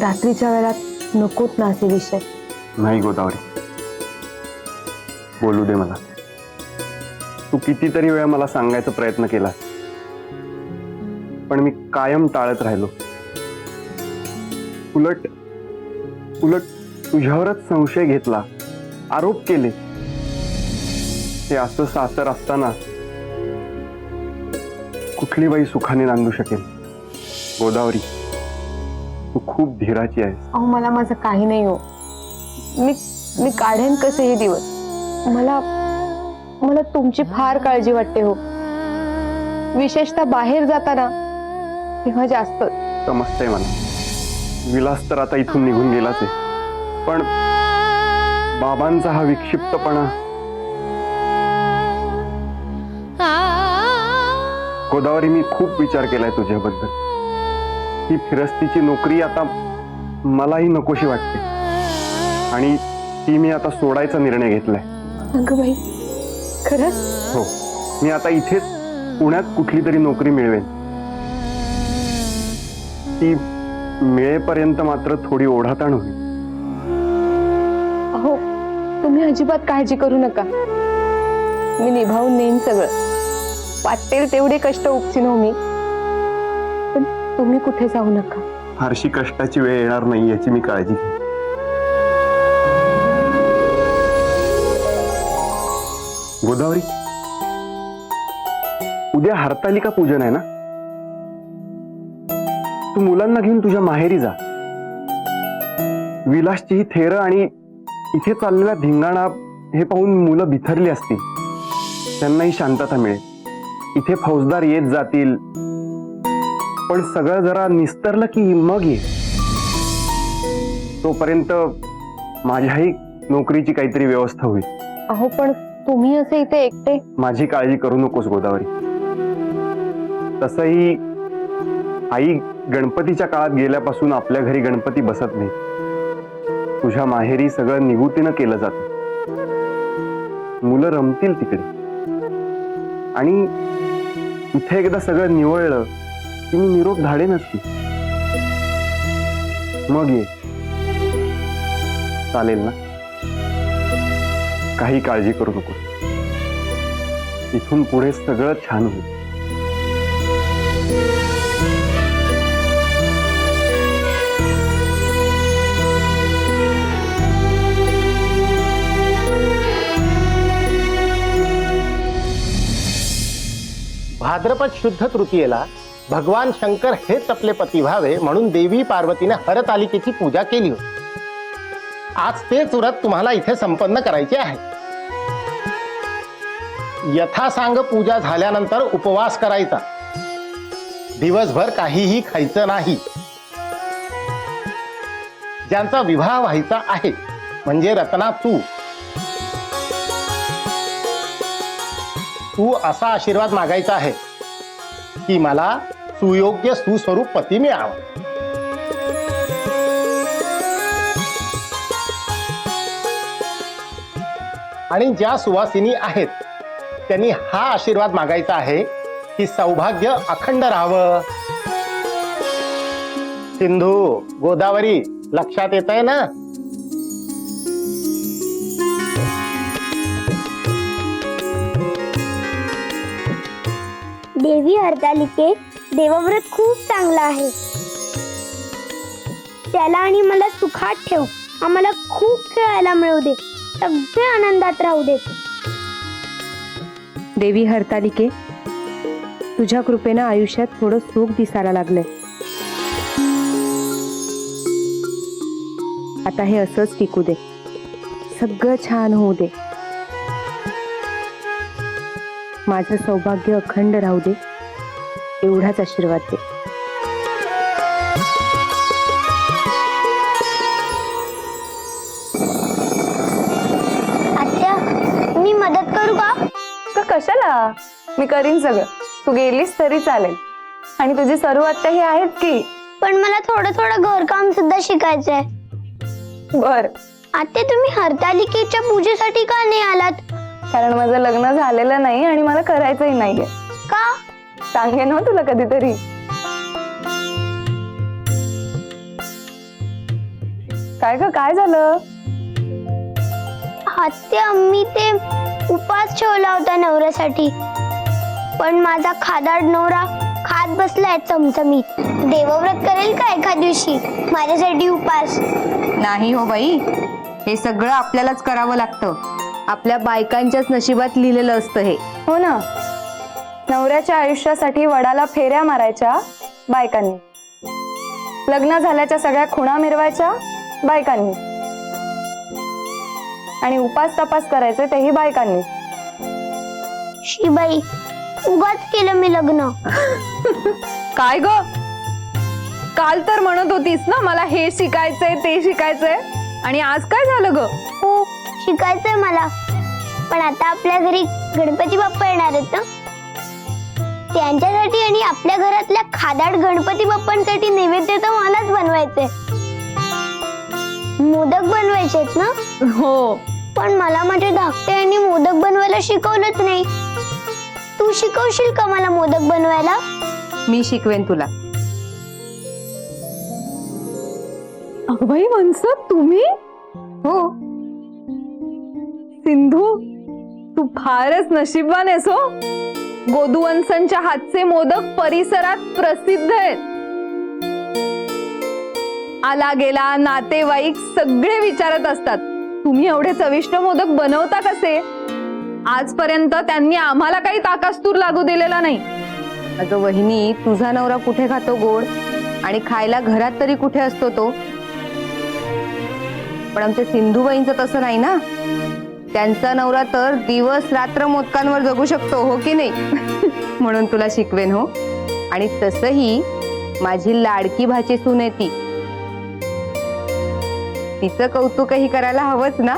रात्रीच्या वेळात नकोत ना असे विषय. नाही गोदावरी बोलू दे मला. तू कितीतरी वेळा मला सांगायचा प्रयत्न केला. पण मी कायम टाळत राहिलो. उलट उलट तुझ्यावरच संशय घेतला. आरोप केले. हे असं सासर असताना कुठली बाई सुखाने नांदू शकेल? गोदावरी. तू खूप धीराची आहेस. अहो मला माझं काही नाही हो. मी मी काढेन कसे हे दिवस. मला मला तुमची फार काळजी वाटते हो. विशेषतः बाहेर जाताना तेव्हा जास्त. समजतंय मला. विलास तर आता इथून निघून गेलाच आहे. पण बाबांचा हा विक्षिप्तपणा गोदावरी मी खूप विचार केलाय तुझ्याबद्दल. ही फिरस्तीची नोकरी आता मलाही नकोशी वाटते. आणि ती मी आता सोडायचा निर्णय घेतलाय. अगं बाई खरंच? हो. मी आता इथेच पुण्यात कुठली तरी नोकरी मिळवेन. ती मिळेपर्यंत मात्र थोडी ओढाताण होईल. अहो तुम्ही अजिबात काळजी करू नका. मी निभावून नेईन सगळं. वाटेल तेवढे कष्ट उपसीन हो मी. पण तुम्ही कुठे जाऊ नका. फारशी कष्टाची वेळ येणार नाही याची मी काळजी घेईन. गोदावरी उद्या हरतालिका पूजन आहे ना? तू मुलांना घेऊन तुझ्या माहेरी जा. विलासची ही थेर आणि इथे चाललेला धिंगाणा हे पाहून मुलं बिथरली असतील. त्यांनाही शांतता मिळेल. इथे फौजदार येत जातील. पण सगळं जरा निस्तरलं की मग ये. तोपर्यंत माझ्याही नोकरीची काहीतरी व्यवस्था होईल. अहो पण तुम्ही असे इथे एकटे? माझी काळजी करू नकोस गोदावरी. तसंही आई गणपतीच्या काळात गेल्यापासून आपल्या घरी गणपती बसत नाही. तुझ्या माहेरी सगळं निगुतीनं केलं जातं. मुलं रमतील तिकडे. आणि इथे एकदा सगळं निवळलं की मी निरोप धाडे नसती. मग ये. चालेल ना? काही काळजी करू नको. इथून पुढे सगळं छान होईल. भाद्रपद शुद्ध तृतीयेला भगवान शंकर हेच आपले पती व्हावे म्हणून देवी पार्वतीने हरतालिकेची पूजा केली होती. आज तेच व्रत तुम्हाला इथे संपन्न करायचे आहे. यथासांग पूजा झाल्यानंतर उपवास करायचा. दिवसभर काहीही खायचं नाही. ज्यांचा विवाह व्हायचा आहे म्हणजे रत्ना तू. तू असा आशीर्वाद मागायचा आहे की मला सुयोग्य सुस्वरूप पती मिळावा. आणि ज्या सुवासिनी आहेत त्यांनी हा आशीर्वाद मागायचा आहे की सौभाग्य अखंड राहावं. सिंधू गोदावरी लक्षात येत आहे ना? देवी हरतालिके देवव्रत खूप चांगला आहे. त्याला आणि मला सुखात ठेव. आम्हाला खूप खेळायला मिळू दे. सगळे आनंदात राहू दे देवी हरतालिके तुझ्या कृपेनं आयुष्यात थोडं सुख दिसायला लागलंय. आता हे असंच टिकू दे. सगळं छान होऊ दे. माझं सौभाग्य अखंड राहू दे. एवढाच आशीर्वाद दे. आत्या मी मदत करू का? का कशाला? मी करीन सगळं. तू गेलीस तरी चालेल. आणि तुझी सर्व आत्या ही आहेत की. पण मला थोडं थोडं घरकाम सुद्धा शिकायचंय. बर. आत्या तुम्ही हरतालिकेच्या पूजेसाठी का नाही आलात? कारण माझं लग्न झालेलं नाही आणि मला करायचंही नाहीये. का? सांगेन हो तुला कधीतरी. काय ग काय झालं? आत्या मी ते उपास ठेवला होता नवऱ्यासाठी. पण माझा खादाड नवरा खात बसलाय चमचमीत. देवव्रत करेल का एखाद दिवशी? माझ्यासाठी उपास. नाही हो बाई हे सगळं आपल्यालाच करावं लागतं. आपल्या बायकांच्याच नशिबात लिहिलेलं असतं हे. हो ना. नवऱ्याच्या आयुष्यासाठी वडाला फेऱ्या मारायच्या बायकांनी. लग्न झाल्याच्या सगळ्या खुणा मिरवायच्या बायकांनी. आणि उपास तपास करायचे तेही बायकांनी. शिबाई उगाच केलं मी लग्न. काय ग? काल तर म्हणत होतीस ना मला हे शिकायचंय ते शिकायचंय. आणि आज काय झालं ग? हो शिकायचंय मला. पण आता आपल्या घरी गणपती बाप्पा येणार आहेत ना? त्यांच्यासाठी आणि आपल्या घरातल्या खादाड गणपती बाप्पांसाठी नैवेद्य तर मलाच बनवायचे मोदक बनवायचे ना? हो. पण मला माझ्या धाकटे आणि मोदक बनवायला शिकवलंच नाही. तू शिकवशील का मला मोदक बनवायला? मी शिकवेन तुला. अगं बाई तुम्ही? हो. सिंधू तू फारच नशीबवान आहेस हो. गोदुवंसांच्या हातचे मोदक परिसरात प्रसिद्ध आहेत. आला गेला नातेवाईक सगळे विचारत असतात तुम्ही एवढे चविष्ट मोदक बनवता कसे? आजपर्यंत त्यांनी आम्हाला काही ताकास्तूर लागू दिलेला नाही. अगं वहिनी तुझा नवरा कुठे खातो गोड? आणि खायला घरात तरी कुठे असतो तो? पण आमच्या सिंधुबाईंचं तसं नाही ना? त्यांचा नवरा तर दिवस रात्र मोदकांवर जगू शकतो हो की नाही? म्हणून तुला शिकवेन हो. आणि तसही माझी लाडकी भाची सून आहे ती तिचं कौतुकही करायला हवंच ना?